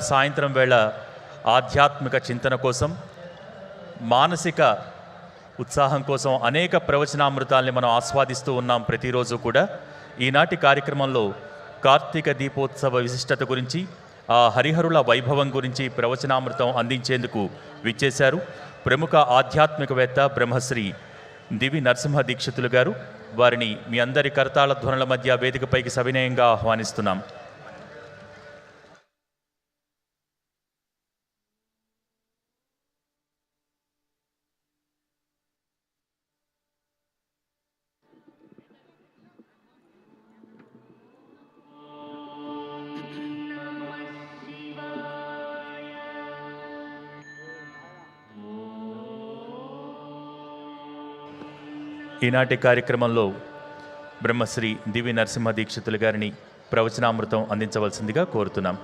సాయంత్రం వేళ ఆధ్యాత్మిక చింతన కోసం మానసిక ఉత్సాహం కోసం అనేక ప్రవచనామృతాల్ని మనం ఆస్వాదిస్తూ ఉన్నాం ప్రతిరోజు కూడా. ఈనాటి కార్యక్రమంలో కార్తీక దీపోత్సవ విశిష్టత గురించి ఆ హరిహరుల వైభవం గురించి ప్రవచనామృతం అందించేందుకు విచ్చేశారు. ప్రముఖ ఆధ్యాత్మికవేత్త బ్రహ్మశ్రీ దివి నరసింహ దీక్షితులు గారు వారిని మీ అందరి కరతాళ ధ్వనుల మధ్య వేదికపైకి సవినయంగా ఆహ్వానిస్తున్నాం. ఈనాటి కార్యక్రమంలో బ్రహ్మశ్రీ దివి నరసింహ దీక్షితులు గారిని ప్రవచనామృతం అందించవలసిందిగా కోరుతున్నాం.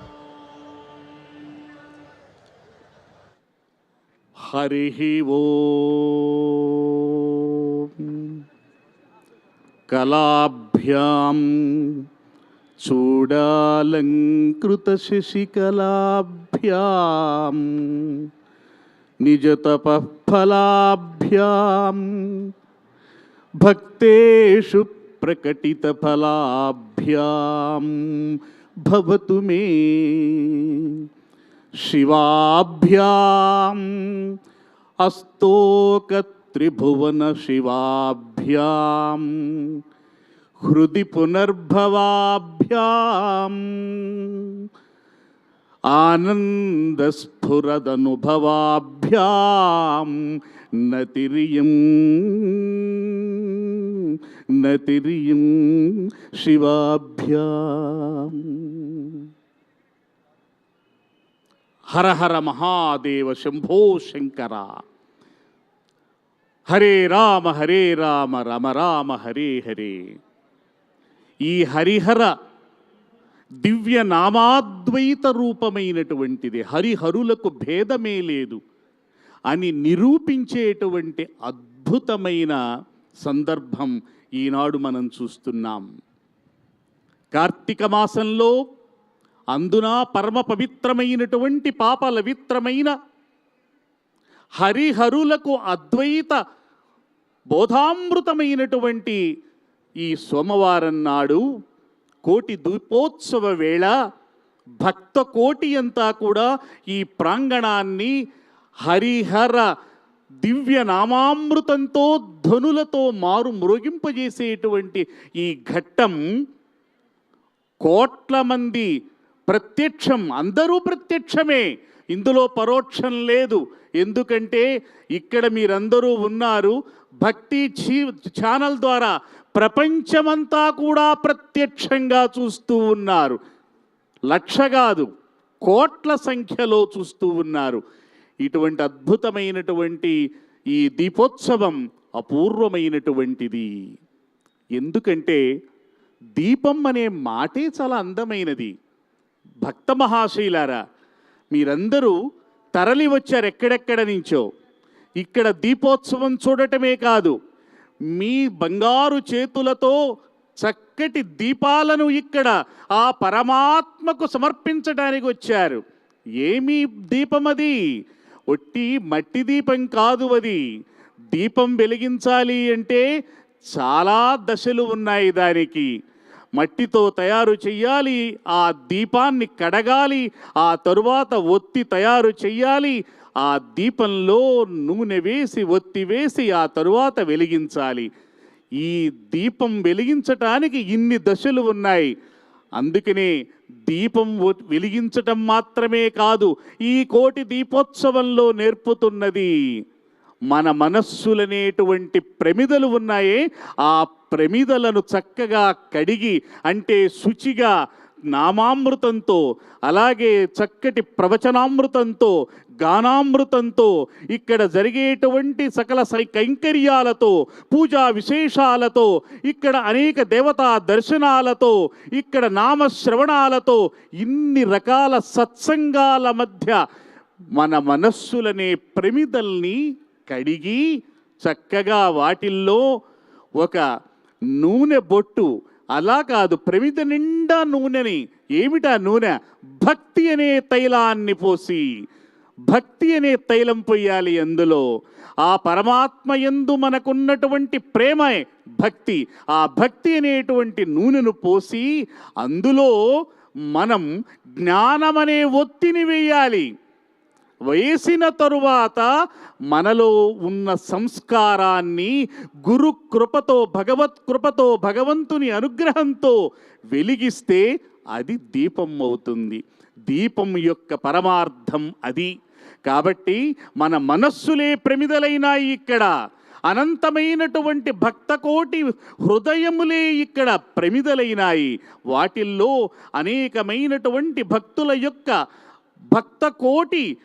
హరి ఓ. కళాభ్యాం చూడాలంకృత శశికళాభ్యాం నిజతపఫలాభ్యాం भक्तेषु प्रकटितफलाभ्यां भवतु मे शिवाभ्याम् अस्तोकत्रिभुवनशिवाभ्यां हृदि पुनर्भवाभ्याम् आनन्दस्फुरदनुभवाभ्यां नतिरियम् नतिरियं शिवाभ्याम् హర హర మహాదేవ శంభో శంకర హరే రామ హరే రామ రమ రామ హరే హరే ఈ హరిహర దివ్య నామాద్వైత రూపమైనటువంటిది హరిహరులకు భేదమే లేదు అని నిరూపించేటువంటి అద్భుతమైన సందర్భం ఈనాడు మనం చూస్తున్నాం. కార్తీక మాసంలో అందున పరమ పవిత్రమైనటువంటి పాపలవిత్రమైన హరిహరులకు అద్వైత బోధామృతమైనటువంటి ఈ సోమవారం నాడు కోటి దీపోత్సవ వేళ భక్త కోటి అంతా కూడా ఈ ప్రాంగణాన్ని హరిహర దివ్య నామామృతంతో ధనులతో మారు మృగింపజేసేటువంటి ఈ ఘట్టం కోట్ల మంది ప్రత్యక్షం అందరూ ప్రత్యక్షమే. ఇందులో పరోక్షం లేదు. ఎందుకంటే ఇక్కడ మీరందరూ ఉన్నారు. భక్తి ఛానల్ ద్వారా ప్రపంచమంతా కూడా ప్రత్యక్షంగా చూస్తూ ఉన్నారు. లక్ష కాదు కోట్ల సంఖ్యలో చూస్తూ ఉన్నారు. ఇటువంటి అద్భుతమైనటువంటి ఈ దీపోత్సవం అపూర్వమైనటువంటిది. ఎందుకంటే దీపం అనే మాటే చాలా అందమైనది. భక్త మహాశైలారా మీరందరూ తరలి వచ్చారు ఎక్కడెక్కడ నుంచో. ఇక్కడ దీపోత్సవం చూడటమే కాదు మీ బంగారు చేతులతో చక్కటి దీపాలను ఇక్కడ ఆ పరమాత్మకు సమర్పించడానికి వచ్చారు. ఏమి దీపం అది ఒట్టి మట్టి దీపం కాదు అది. దీపం వెలిగించాలి అంటే చాలా దశలు ఉన్నాయి దానికి. మట్టితో తయారు చెయ్యాలి ఆ దీపాన్ని కడగాలి ఆ తరువాత ఒత్తి తయారు చెయ్యాలి ఆ దీపంలో నూనె వేసి ఒత్తి వేసి ఆ తరువాత వెలిగించాలి. ఈ దీపం వెలిగించటానికి ఇన్ని దశలు ఉన్నాయి. అందుకనే దీపం వెలిగించటం మాత్రమే కాదు ఈ కోటి దీపోత్సవంలో నేర్పుతున్నది. మన మనస్సులనేటువంటి ప్రమిదలు ఉన్నాయే ఆ ప్రమిదలను చక్కగా కడిగి అంటే శుచిగా నామామృతంతో అలాగే చక్కటి ప్రవచనామృతంతో గానామృతంతో ఇక్కడ జరిగేటువంటి సకల సై కైంకర్యాలతో పూజా విశేషాలతో ఇక్కడ అనేక దేవతా దర్శనాలతో ఇక్కడ నామశ్రవణాలతో ఇన్ని రకాల సత్సంగాల మధ్య మన మనస్సులనే ప్రమిదల్ని కడిగి చక్కగా వాటిల్లో ఒక నూనె బొట్టు అలా కాదు ప్రమిద నిండా నూనెని ఏమిటా నూనె? భక్తి అనే తైలాన్ని పోసి భక్తి అనే తైలం పొయ్యాలి అందులో. ఆ పరమాత్మ యందు మనకున్నటువంటి ప్రేమే భక్తి. ఆ భక్తి అనేటువంటి నూనెను పోసి అందులో మనం జ్ఞానమనే ఒత్తిని వేయాలి. వేసిన తరువాత మనలో ఉన్న సంస్కారాన్ని గురు కృపతో భగవత్ కృపతో భగవంతుని అనుగ్రహంతో వెలిగిస్తే అది దీపం అవుతుంది. దీపం యొక్క పరమార్థం అది. కాబట్టి మన మనస్సులే ప్రమిదలైనాయి ఇక్కడ. అనంతమైనటువంటి భక్తకోటి హృదయములే ఇక్కడ ప్రమిదలైనాయి. వాటిల్లో అనేకమైనటువంటి భక్తుల యొక్క భక్త కోటి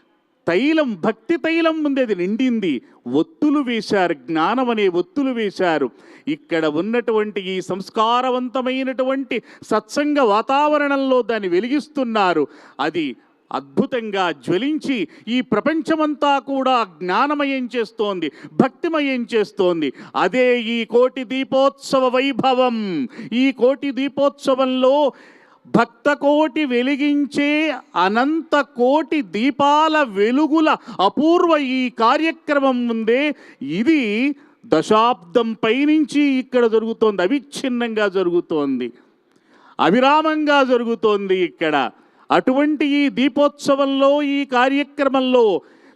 తైలం భక్తి తైలం ఉండేది నిండింది. ఒత్తులు వేశారు జ్ఞానం అనే ఒత్తులు వేశారు. ఇక్కడ ఉన్నటువంటి ఈ సంస్కారవంతమైనటువంటి సత్సంగ వాతావరణంలో దాన్ని వెలిగిస్తున్నారు. అది అద్భుతంగా జ్వలించి ఈ ప్రపంచమంతా కూడా జ్ఞానమయం చేస్తోంది భక్తిమయం చేస్తోంది. అదే ఈ కోటి దీపోత్సవ వైభవం. ఈ కోటి దీపోత్సవంలో భక్త కోటి వెలిగించే అనంత కోటి దీపాల వెలుగుల అపూర్వ ఈ కార్యక్రమం ఉందే. ఇది దశాబ్దం పైనుంచి ఇక్కడ జరుగుతోంది అవిచ్ఛిన్నంగా జరుగుతోంది అవిరామంగా జరుగుతోంది ఇక్కడ. అటువంటి ఈ దీపోత్సవంలో ఈ కార్యక్రమంలో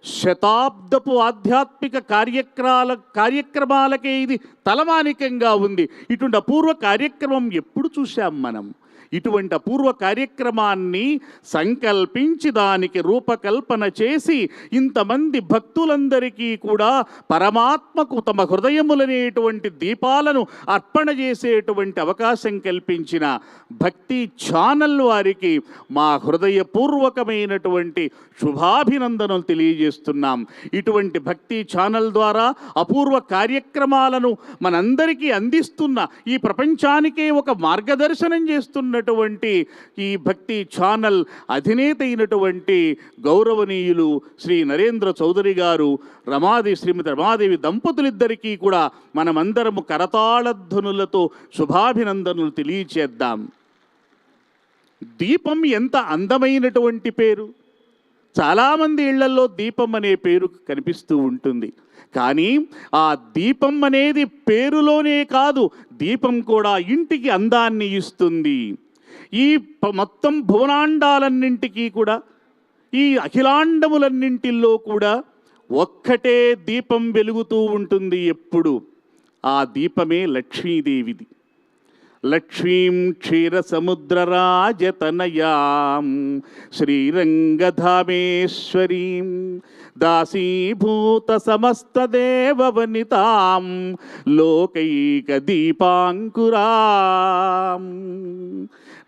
శతాబ్దపు ఆధ్యాత్మిక కార్యక్రమాల కార్యక్రమాలకే ఇది తలమానికంగా ఉంది. ఇటువంటి అపూర్వ కార్యక్రమం ఎప్పుడు చూశాం మనం? ఇటువంటి అపూర్వ కార్యక్రమాన్ని సంకల్పించి దానికి రూపకల్పన చేసి ఇంతమంది భక్తులందరికీ కూడా పరమాత్మకు తమ హృదయములనేటువంటి దీపాలను అర్పణ చేసేటువంటి అవకాశం కల్పించిన భక్తి ఛానల్ వారికి మా హృదయపూర్వకమైనటువంటి శుభాభినందనలు తెలియజేస్తున్నాం. ఇటువంటి భక్తి ఛానల్ ద్వారా అపూర్వ కార్యక్రమాలను మనందరికీ అందిస్తున్న ఈ ప్రపంచానికే ఒక మార్గదర్శనం ఉన్నటువంటి ఈ భక్తి ఛానల్ అధినేత అయినటువంటి గౌరవనీయులు శ్రీ నరేంద్ర చౌదరి గారు రమాదేవి శ్రీమతి రమాదేవి దంపతులిద్దరికీ కూడా మనమందరము కరతాళధ్వనులతో శుభాభినందనలు తెలియచేద్దాం. దీపం ఎంత అందమైనటువంటి పేరు? చాలామంది ఇళ్ళలో దీపం అనే పేరు కనిపిస్తూ ఉంటుంది. కానీ ఆ దీపం అనేది పేరులోనే కాదు దీపం కూడా ఇంటికి అందాన్ని ఇస్తుంది. ఈ మొత్తం భువనాండాలన్నింటికీ కూడా ఈ అఖిలాండములన్నింటిల్లో కూడా ఒక్కటే దీపం వెలుగుతూ ఉంటుంది ఎప్పుడు. ఆ దీపమే లక్ష్మీదేవిది. లక్ష్మీం క్షీర సముద్రరాజతనయాం శ్రీరంగధామేశ్వరీం దాసీభూత సమస్తదేవవనితాం లోకైక దీపాంకురాం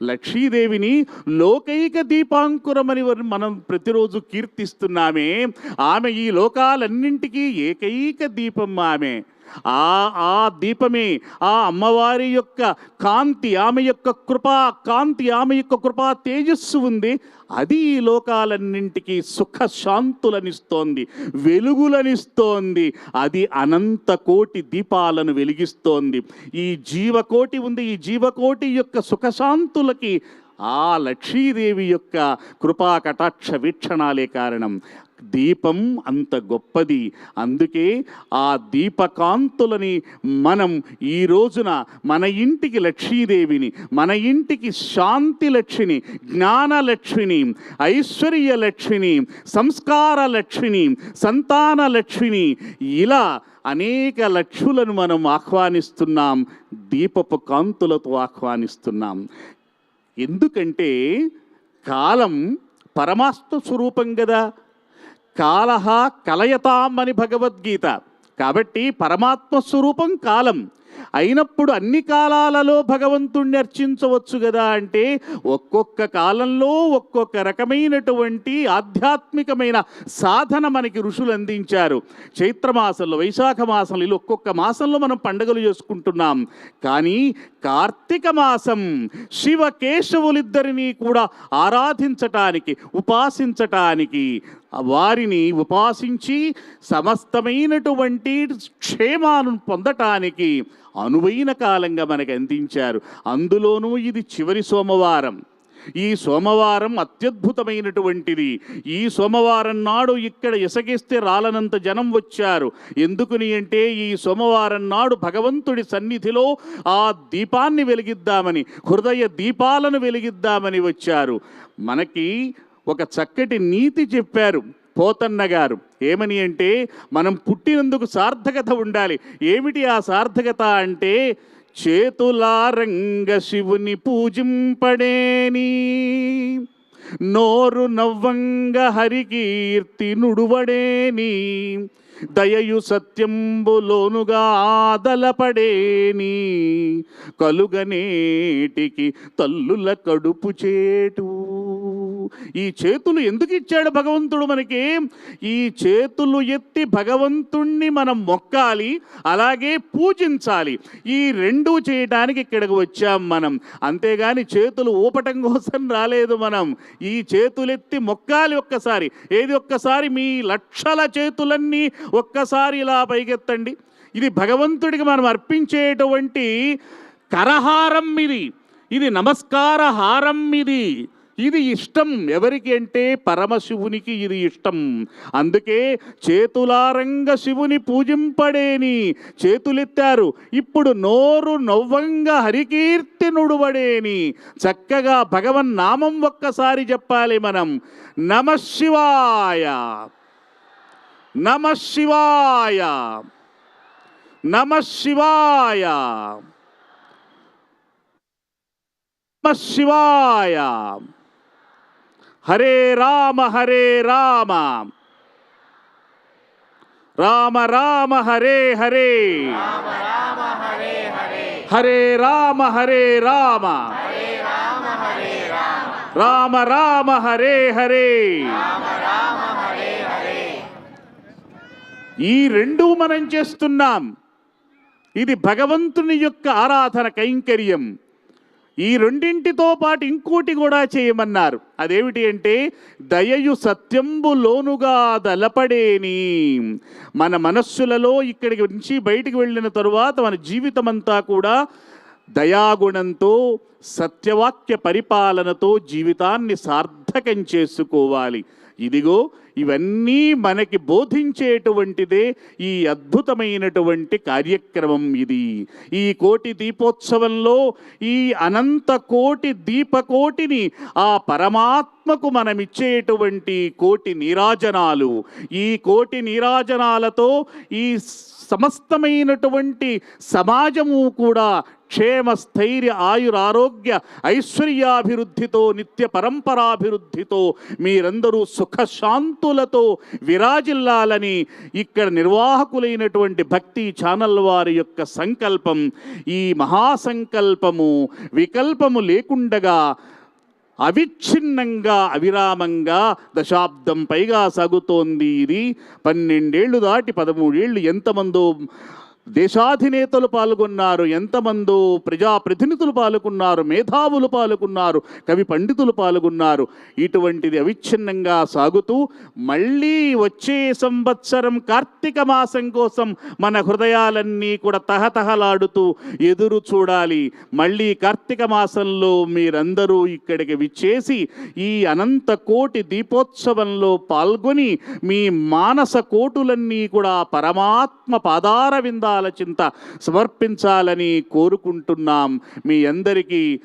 లక్ష్మీదేవిని లోకైక దీపాంకురమని మనం ప్రతిరోజు కీర్తిస్తున్నామే. ఆమె ఈ లోకాలన్నింటికీ ఏకైక దీపం ఆమె. ఆ ఆ దీపమే ఆ అమ్మవారి యొక్క కాంతి ఆమె యొక్క కృపా కాంతి ఆమె యొక్క కృపా తేజస్సు ఉంది. అది ఈ లోకాలన్నింటికి సుఖ శాంతులనిస్తోంది వెలుగులనిస్తోంది. అది అనంత కోటి దీపాలను వెలిగిస్తోంది. ఈ జీవకోటి ఉంది. ఈ జీవకోటి యొక్క సుఖశాంతులకి ఆ లక్ష్మీదేవి యొక్క కృపా కటాక్ష వీక్షణాలే కారణం. దీపం అంత గొప్పది. అందుకే ఆ దీపకాంతులని మనం ఈ రోజున మన ఇంటికి లక్ష్మీదేవిని మన ఇంటికి శాంతి లక్ష్మిని జ్ఞాన లక్ష్మిని ఐశ్వర్య లక్ష్మిని సంస్కార లక్ష్మిని సంతాన లక్ష్మిని ఇలా అనేక లక్ష్ములను మనం ఆహ్వానిస్తున్నాం దీపపు కాంతులతో ఆహ్వానిస్తున్నాం. ఎందుకంటే కాలం పరమాస్తు స్వరూపం కదా కాలహ కలయతాం అని భగవద్గీత. కాబట్టి పరమాత్మ స్వరూపం కాలం. అయినప్పుడు అన్ని కాలాలలో భగవంతుణ్ణి అర్చించవచ్చు కదా అంటే ఒక్కొక్క కాలంలో ఒక్కొక్క రకమైనటువంటి ఆధ్యాత్మికమైన సాధన మనకి ఋషులు అందించారు. చైత్రమాసంలో వైశాఖ మాసంలో ఇలా ఒక్కొక్క మాసంలో మనం పండుగలు చేసుకుంటున్నాం. కానీ కార్తీక మాసం శివ కేశవులిద్దరినీ కూడా ఆరాధించటానికి ఉపాసించటానికి వారిని ఉపాసించి సమస్తమైనటువంటి క్షేమాలను పొందటానికి అనువైన కాలంగా మనకు అందించారు. అందులోనూ ఇది చివరి సోమవారం. ఈ సోమవారం అత్యద్భుతమైనటువంటిది. ఈ సోమవారం నాడు ఇక్కడ ఇసగిస్తే రాలనంత జనం వచ్చారు. ఎందుకుని అంటే ఈ సోమవారం నాడు భగవంతుడి సన్నిధిలో ఆ దీపాన్ని వెలిగిద్దామని హృదయ దీపాలను వెలిగిద్దామని వచ్చారు. మనకి ఒక చక్కటి నీతి చెప్పారు. పోతన్న గారు ఏమని అంటే మనం పుట్టినందుకు సార్థకత ఉండాలి. ఏమిటి ఆ సార్థకత అంటే చేతులారంగ శివుని పూజింపడేని నోరు నవ్వంగ హరికీర్తి నుడువడేని దయయు సత్యంబులోనుగా ఆదలపడేని కలుగనేటికి తల్లుల కడుపు చేటు. ఈ చేతులు ఎందుకు ఇచ్చాడు భగవంతుడు మనకి? ఈ చేతులు ఎత్తి భగవంతుణ్ణి మనం మొక్కాలి అలాగే పూజించాలి. ఈ రెండు చేయటానికి ఇక్కడికి వచ్చాం మనం. అంతేగాని చేతులు ఊపటం కోసం రాలేదు మనం. ఈ చేతులెత్తి మొక్కాలి ఒక్కసారి. ఏది ఒక్కసారి? మీ లక్షల చేతులన్నీ ఒక్కసారి ఇలా పైకెత్తండి. ఇది భగవంతుడికి మనం అర్పించేటువంటి కరహారం ఇది. ఇది నమస్కార హారం ఇది. ఇది ఇష్టం ఎవరికి అంటే పరమశివునికి ఇది ఇష్టం. అందుకే చేతులారంగ శివుని పూజింపడేని. చేతులెత్తారు. ఇప్పుడు నోరు నవ్వంగా హరికీర్తి నుడువడేని. చక్కగా భగవన్ నామం ఒక్కసారి చెప్పాలి మనం. నమ శివాయ. నమ శివాయ. నమ శివాయ. నమ శివాయ. హరే రామ హరే రామ. రామ రామ హరే హరే. హరే రామ హరే రామ. రామ రామ హరే హరే. ఈ రెండు మనం చేస్తున్నాం. ఇది భగవంతుని యొక్క ఆరాధన కైంకర్యం. ఈ రెండింటితో పాటు ఇంకోటి కూడా చేయమన్నారు. అదేమిటి అంటే దయయు సత్యంబు లోనుగా దలపడేని మన మనస్సులలో ఇక్కడికి నుంచి బయటికి వెళ్ళిన తరువాత మన జీవితం అంతా కూడా దయాగుణంతో సత్యవాక్య పరిపాలనతో జీవితాన్ని సార్థకం చేసుకోవాలి. ఇదిగో ఇవన్నీ మనకి బోధించేటువంటిదే ఈ అద్భుతమైనటువంటి కార్యక్రమం ఇది. ఈ కోటి దీపోత్సవంలో ఈ అనంత కోటి దీపకోటిని ఆ పరమాత్మకు మనమిచ్చేటువంటి కోటి నీరాజనాలు. ఈ కోటి నీరాజనాలతో ఈ సమస్తమైనటువంటి సమాజము కూడా క్షేమ స్థైర్య ఆయురారోగ్య ఐశ్వర్యాభివృద్ధితో నిత్య పరంపరాభివృద్ధితో మీరందరూ సుఖశాంతులతో విరాజిల్లాలని ఇక్కడ నిర్వాహకులైనటువంటి భక్తి ఛానల్ వారి యొక్క సంకల్పం. ఈ మహాసంకల్పము వికల్పము లేకుండగా అవిచ్ఛిన్నంగా అవిరామంగా దశాబ్దం పైగా సాగుతోంది ఇది. పన్నెండేళ్ళు దాటి పదమూడేళ్ళు ఎంతమందో దేశాధినేతలు పాల్గొన్నారు ఎంతమందో ప్రజాప్రతినిధులు పాల్గొన్నారు మేధావులు పాల్గొన్నారు కవి పండితులు పాల్గొన్నారు. ఇటువంటిది అవిచ్ఛిన్నంగా సాగుతూ మళ్ళీ వచ్చే సంవత్సరం కార్తీక మాసం కోసం మన హృదయాలన్నీ కూడా తహతహలాడుతూ ఎదురు చూడాలి. మళ్ళీ కార్తీక మాసంలో మీరందరూ ఇక్కడికి విచ్చేసి ఈ అనంత కోటి దీపోత్సవంలో పాల్గొని మీ మానస కోటులన్నీ కూడా పరమాత్మ పాదార విందాల చింత సమర్పించాలని కోరుకుంటున్నాం. మీ అందరికీ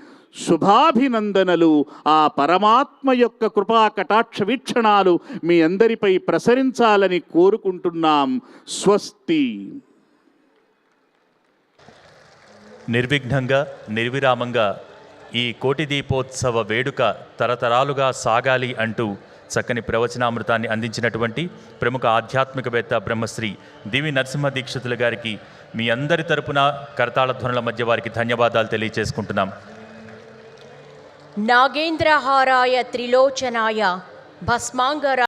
శుభాభినందనలు. ఆ పరమాత్మ యొక్క కృపా కటాక్ష వీక్షణాలు మీ అందరిపై ప్రసరించాలని కోరుకుంటున్నాం. స్వస్తి. నిర్విఘ్నంగా నిర్విరామంగా ఈ కోటి దీపోత్సవ వేడుక తరతరాలుగా సాగాలి అంటూ చక్కని ప్రవచనామృతాన్ని అందించినటువంటి ప్రముఖ ఆధ్యాత్మికవేత్త బ్రహ్మశ్రీ దివి నరసింహ దీక్షితుల గారికి మీ అందరి తరపున కరతాళ ధ్వనుల మధ్య వారికి ధన్యవాదాలు తెలియజేసుకుంటున్నాం. నాగేంద్రహారాయ త్రిలోచనాయ భస్మాంగరా